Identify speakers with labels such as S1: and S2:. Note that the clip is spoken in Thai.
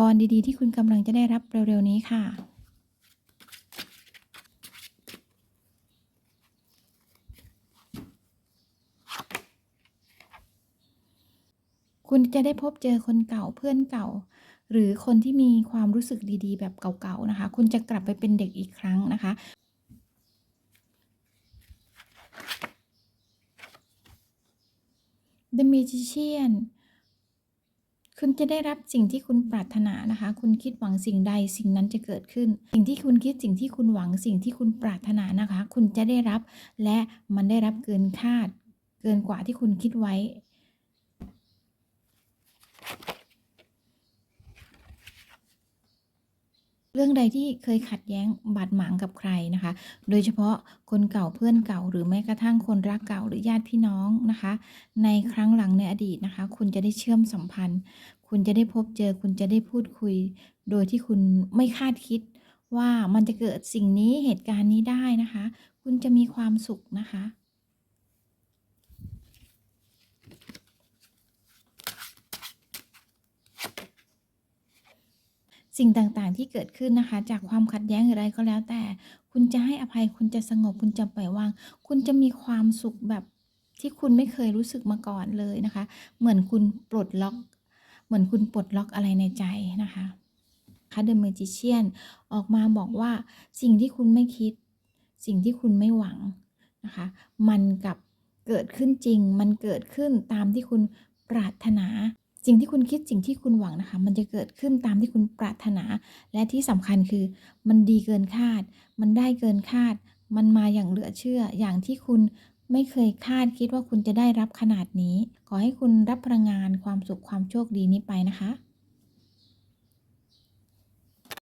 S1: พรดีๆ ที่คุณกำลังจะได้รับเร็วๆนี้ค่ะ คุณจะได้พบเจอคนเก่าเพื่อนเก่า หรือคนที่มีความรู้สึกดีๆ แบบเก่าๆนะคะ คุณจะกลับไปเป็นเด็กอีกครั้งนะคะ The Magician คุณจะได้รับสิ่งที่คุณปรารถนานะคะ คุณคิดหวังสิ่งใดสิ่งนั้นจะเกิดขึ้น สิ่งที่คุณคิดสิ่งที่คุณหวังสิ่งที่คุณปรารถนานะคะ คุณจะได้รับ และมันได้รับเกินคาด เกินกว่าที่คุณคิดไว้ เรื่องใดที่เคยขัดแย้งบาดหมางกับใครนะคะ โดยเฉพาะคนเก่าเพื่อนเก่า หรือแม้กระทั่งคนรักเก่าหรือญาติพี่น้องนะคะ ในครั้งหลังในอดีตนะคะ คุณจะได้เชื่อมสัมพันธ์ คุณจะได้พบเจอ คุณจะได้พูดคุย โดยที่คุณไม่คาดคิดว่ามันจะเกิดสิ่งนี้เหตุการณ์นี้ได้นะคะ คุณจะมีความสุขนะคะ สิ่งต่างๆที่เกิดขึ้นนะคะ จากความขัดแย้งอะไรก็แล้วแต่ คุณจะให้อภัยคุณจะสงบคุณจะปล่อยวาง คุณจะมีความสุขแบบที่คุณไม่เคยรู้สึกมาก่อนเลยนะคะ เหมือนคุณปลดล็อก เหมือนคุณปลดล็อกอะไรในใจนะคะคะ The Magician ออกมาบอกว่าสิ่งที่คุณไม่คิด สิ่งที่คุณไม่หวังนะคะ มันกับเกิดขึ้นจริง มันเกิดขึ้นตามที่คุณปรารถนา สิ่งที่คุณคิดสิ่งที่คุณหวังนะคะ มันจะเกิดขึ้นตามที่คุณปรารถนา และที่สำคัญคือ มันดีเกินคาด มันได้เกินคาด มันมาอย่างเหลือเชื่อ อย่างที่คุณไม่เคยคาดคิดว่าคุณจะได้รับขนาดนี้ ขอให้คุณรับพลังงานความสุขความโชคดีนี้ไปนะคะ